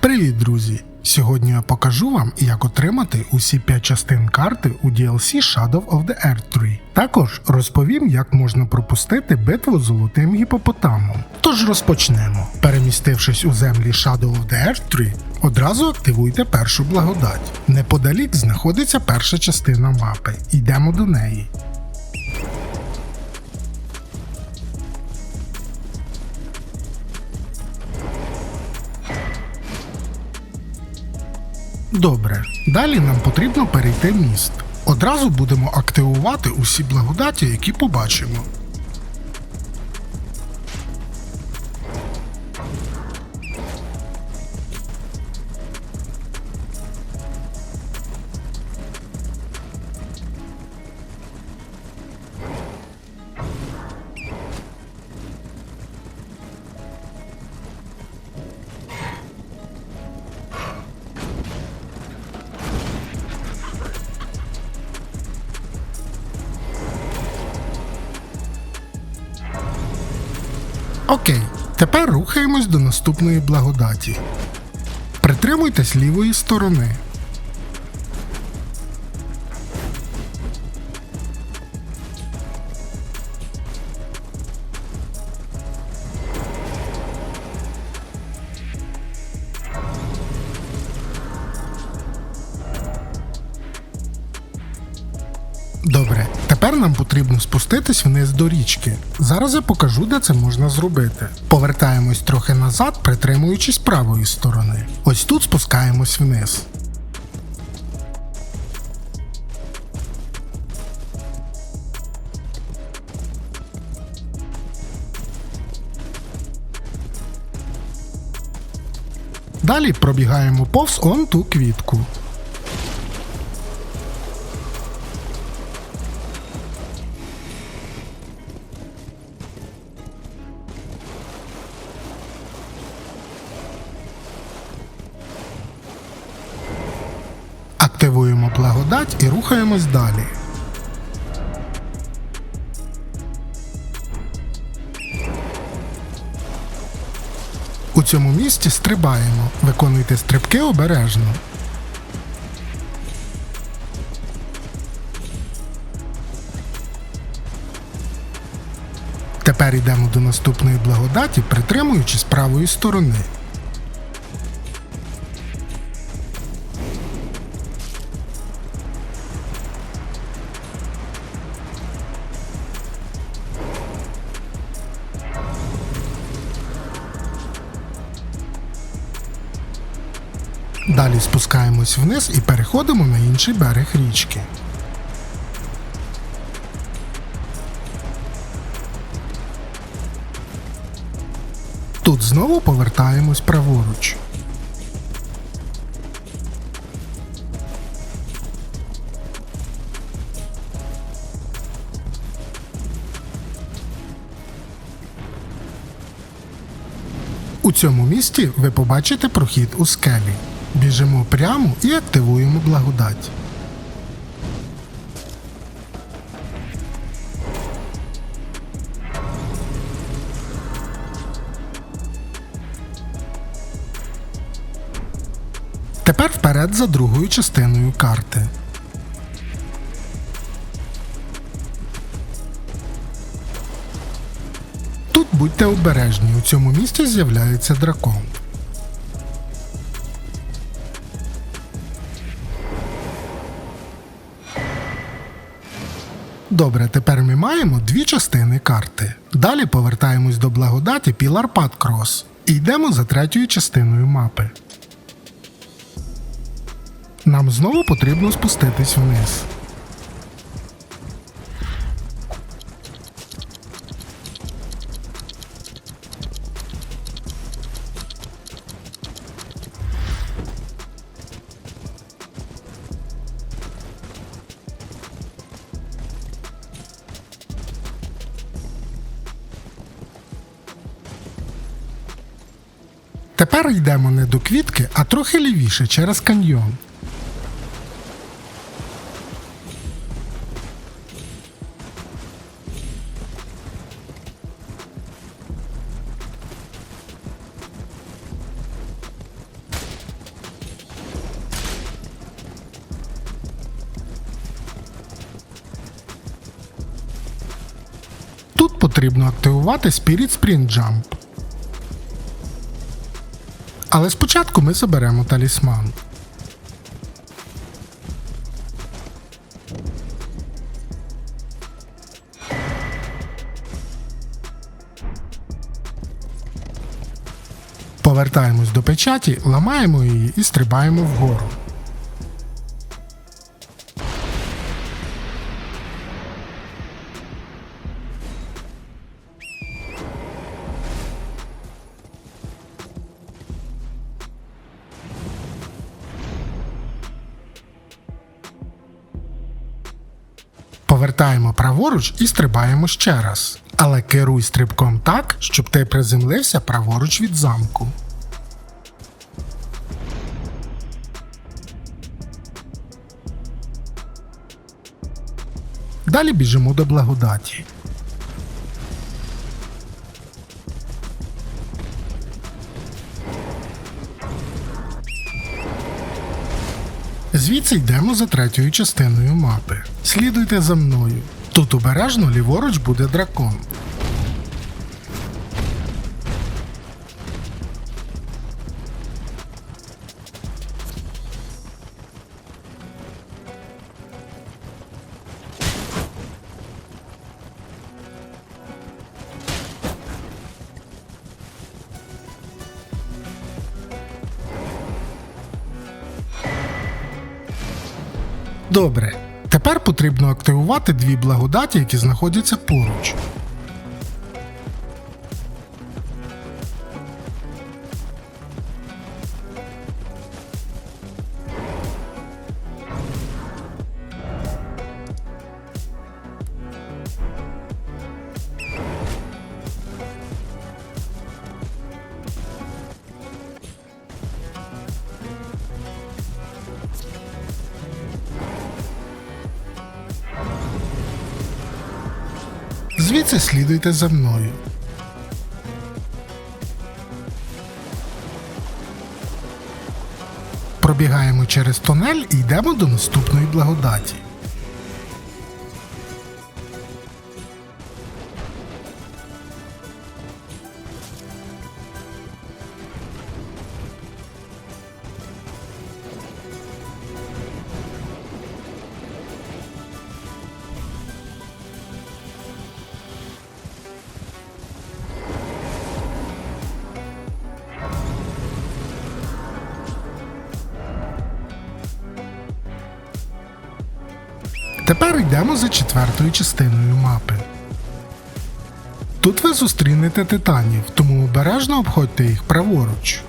Привіт, друзі! Сьогодні я покажу вам, як отримати усі 5 частин карти у DLC Shadow of the Earth 3. Також розповім, як можна пропустити битву з золотим гіпопотамом. Тож розпочнемо. Перемістившись у землі Shadow of the Earth 3, одразу активуйте першу благодать. Неподалік знаходиться перша частина мапи. Йдемо до неї. Добре, далі нам потрібно перейти міст. Одразу будемо активувати усі благодаті, які побачимо. Окей, тепер рухаємось до наступної благодаті. Притримуйтесь лівої сторони. Нам потрібно спуститись вниз до річки. Зараз я покажу, де це можна зробити. Повертаємось трохи назад, притримуючись правої сторони. Ось тут спускаємось вниз. Далі пробігаємо повз он ту квітку. Рухаємось далі. У цьому місці стрибаємо. Виконуйте стрибки обережно. Тепер йдемо до наступної благодаті, притримуючись правої сторони. Спускаємось вниз і переходимо на інший берег річки. Тут знову повертаємось праворуч. У цьому місці ви побачите прохід у скелі. Біжимо прямо і активуємо благодать. Тепер вперед за другою частиною карти. Тут будьте обережні, у цьому місці з'являється дракон. Добре, тепер ми маємо дві частини карти. Далі повертаємось до благодаті Пілар Крос і йдемо за третьою частиною мапи. Нам знову потрібно спуститись вниз. Тепер йдемо не до квітки, а трохи лівіше через каньйон. Тут потрібно активувати Spirit Sprint Jump. Але спочатку ми заберемо талісман. Повертаємось до печаті, ламаємо її і стрибаємо вгору. Праворуч і стрибаємо ще раз. Але керуй стрибком так, щоб ти приземлився праворуч від замку. Далі біжимо до благодаті. Звідси йдемо за третьою частиною мапи. Слідуйте за мною. Тут обережно ліворуч буде дракон. Добре. Тепер потрібно активувати дві благодаті, які знаходяться поруч. Звідси слідуйте за мною. Пробігаємо через тунель і йдемо до наступної благодаті. Тепер йдемо за четвертою частиною мапи. Тут ви зустрінете титанів, тому обережно обходьте їх праворуч.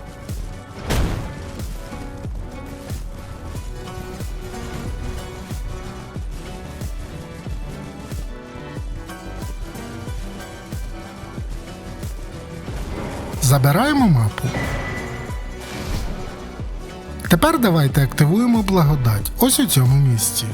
Забираємо мапу. Тепер давайте активуємо благодать ось у цьому місці.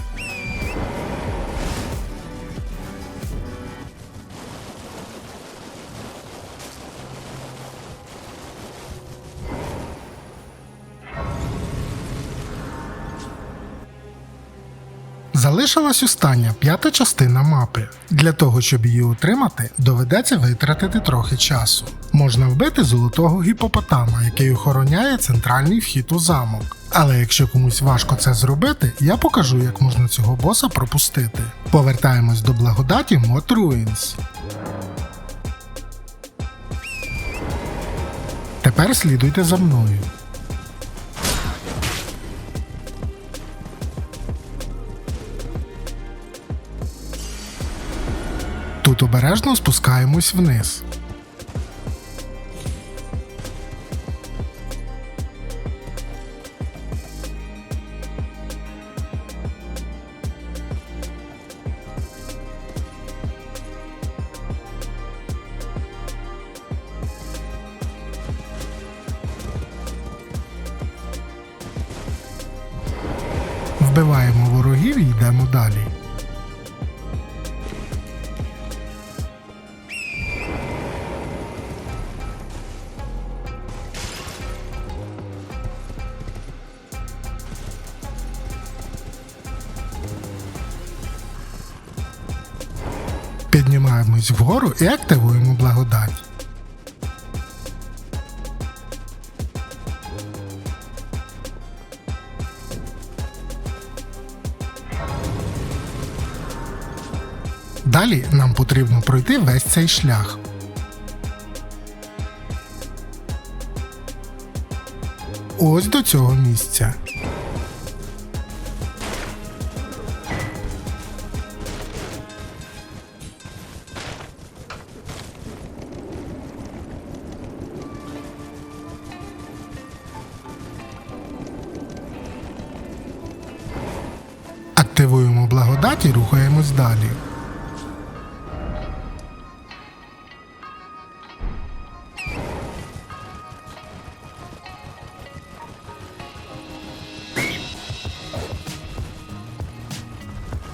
Залишилась остання п'ята частина мапи. Для того, щоб її отримати, доведеться витратити трохи часу. Можна вбити золотого гіпопотама, який охороняє центральний вхід у замок. Але якщо комусь важко це зробити, я покажу, як можна цього боса пропустити. Повертаємось до благодаті Мод Ruins. Тепер слідуйте за мною. Тут обережно спускаємось вниз. Піднімаємось вгору і активуємо благодать. Далі нам потрібно пройти весь цей шлях. Ось до цього місця. Активуємо рухаємось далі.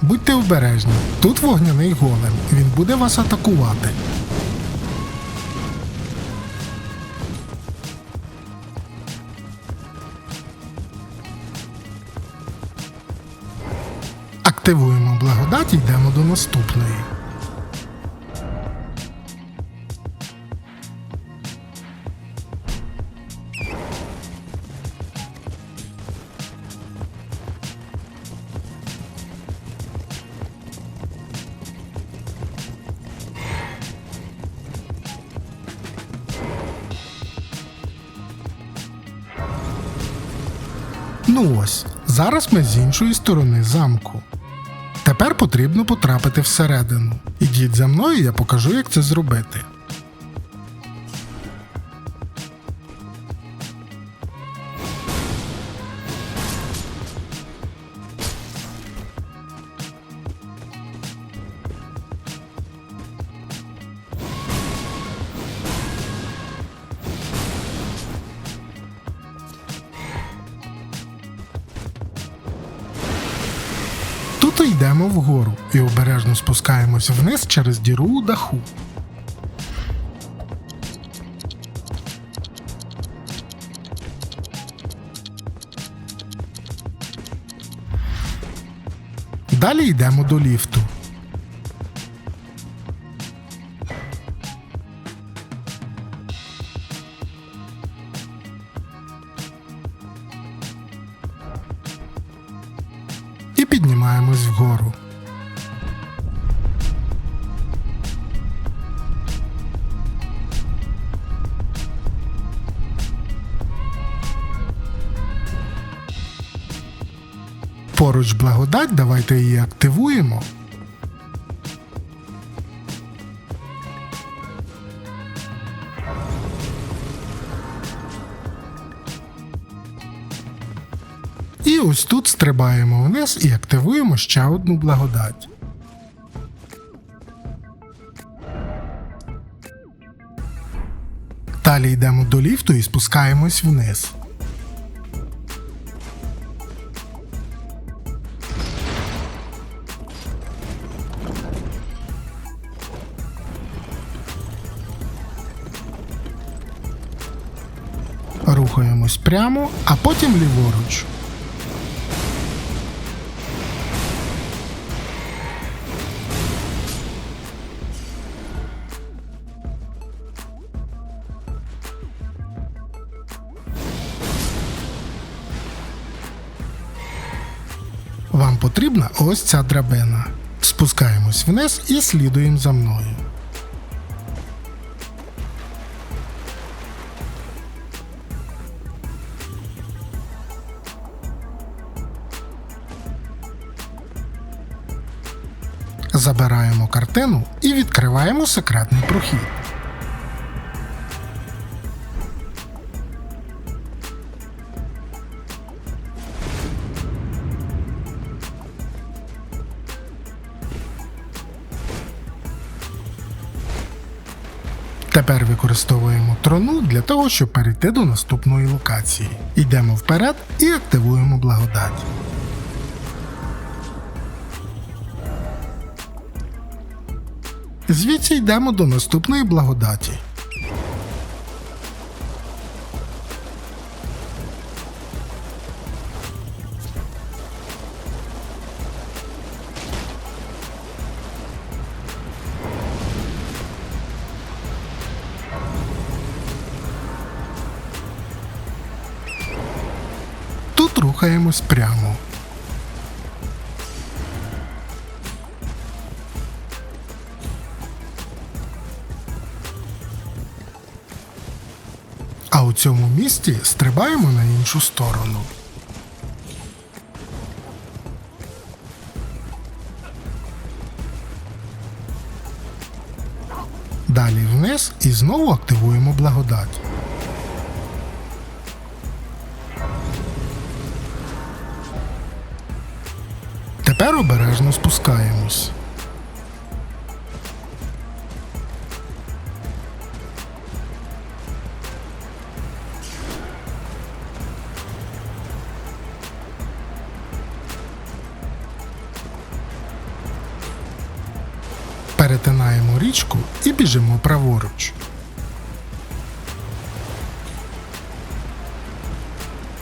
Будьте обережні, тут вогняний голем, він буде вас атакувати. Активуємо благодать і йдемо до наступної. Ну ось, зараз ми з іншої сторони замку. Потрібно потрапити всередину. Ідіть за мною, я покажу, як це зробити. Тут вгору і обережно спускаємось вниз через діру у даху. Далі йдемо до ліфту. Поруч благодать, давайте її активуємо. І ось тут стрибаємо вниз і активуємо ще одну благодать. Далі йдемо до ліфту і спускаємось вниз. Рухаємось прямо, а потім ліворуч. Вам потрібна ось ця драбина. Спускаємось вниз і слідуємо за мною. Забираємо картину і відкриваємо секретний прохід. Тепер використовуємо трону для того, щоб перейти до наступної локації. Йдемо вперед і активуємо благодать. Звідси йдемо до наступної благодаті. Тут рухаємось прямо. Цьому місці стрибаємо на іншу сторону. Далі вниз і знову активуємо благодать. Тепер обережно спускаємось. Річку і біжимо праворуч.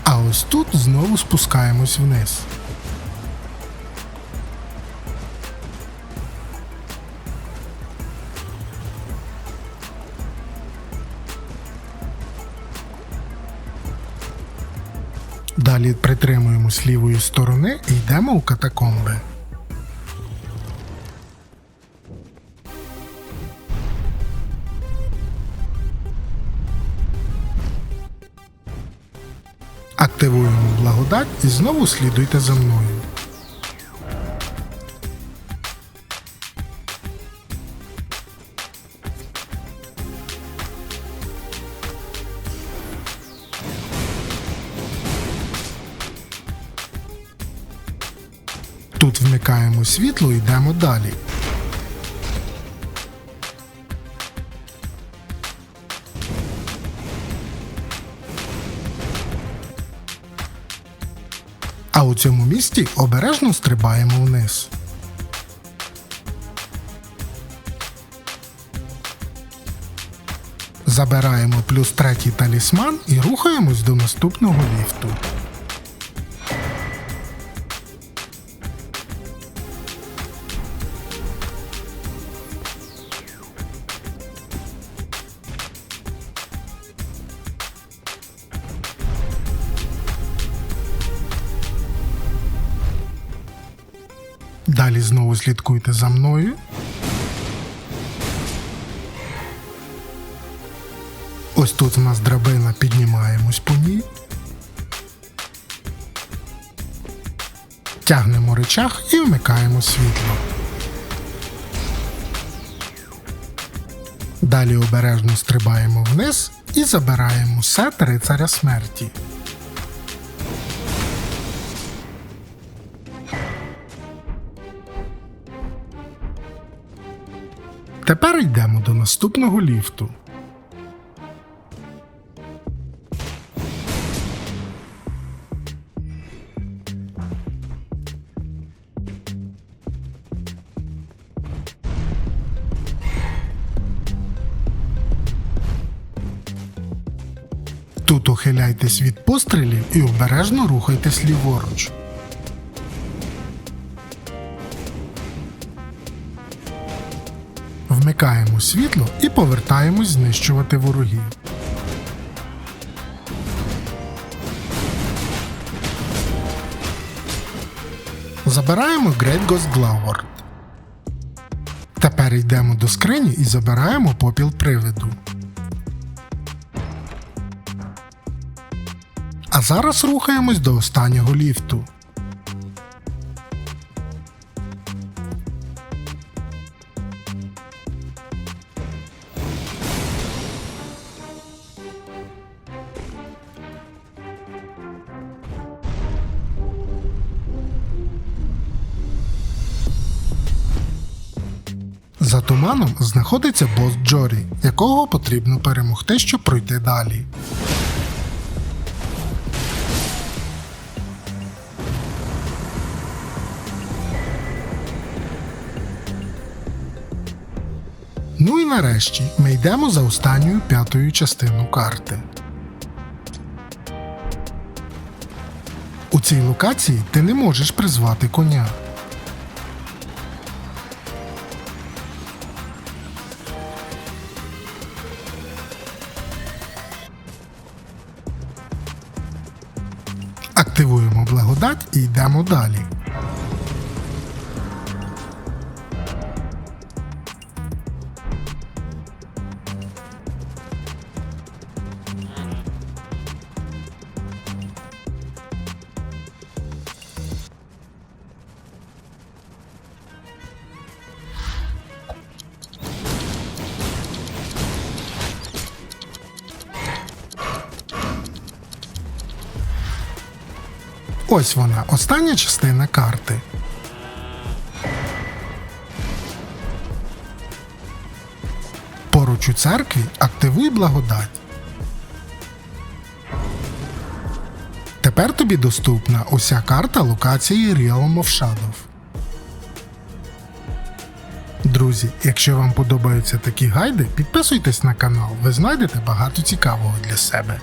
А ось тут знову спускаємось вниз. Далі притримуємось лівої сторони і йдемо у катакомби. Активуємо і знову слідуйте за мною. Тут вмикаємо світло і йдемо далі. А у цьому місці обережно стрибаємо вниз. Забираємо плюс третій талісман і рухаємось до наступного ліфту. Слідкуйте за мною. Ось тут у нас драбина, піднімаємось по ній. Тягнемо речах і вмикаємо світло. Далі обережно стрибаємо вниз і забираємо сет рицаря смерті. Тепер йдемо до наступного ліфту. Тут ухиляйтесь від пострілів і обережно рухайтесь ліворуч. Вмикаємо світло і повертаємось знищувати ворогів. Забираємо Great Ghost Glower. Тепер йдемо до скрині і забираємо попіл привиду. А зараз рухаємось до останнього ліфту. Знаходиться бос Джорі, якого потрібно перемогти, щоб пройти далі. Ну і нарешті ми йдемо за останньою п'ятою частину карти. У цій локації ти не можеш призвати коня. Далі. Ось вона, остання частина карти. Поруч у церкві активуй благодать. Тепер тобі доступна уся карта локації Realm of Shadow. Друзі, якщо вам подобаються такі гайди, підписуйтесь на канал, ви знайдете багато цікавого для себе.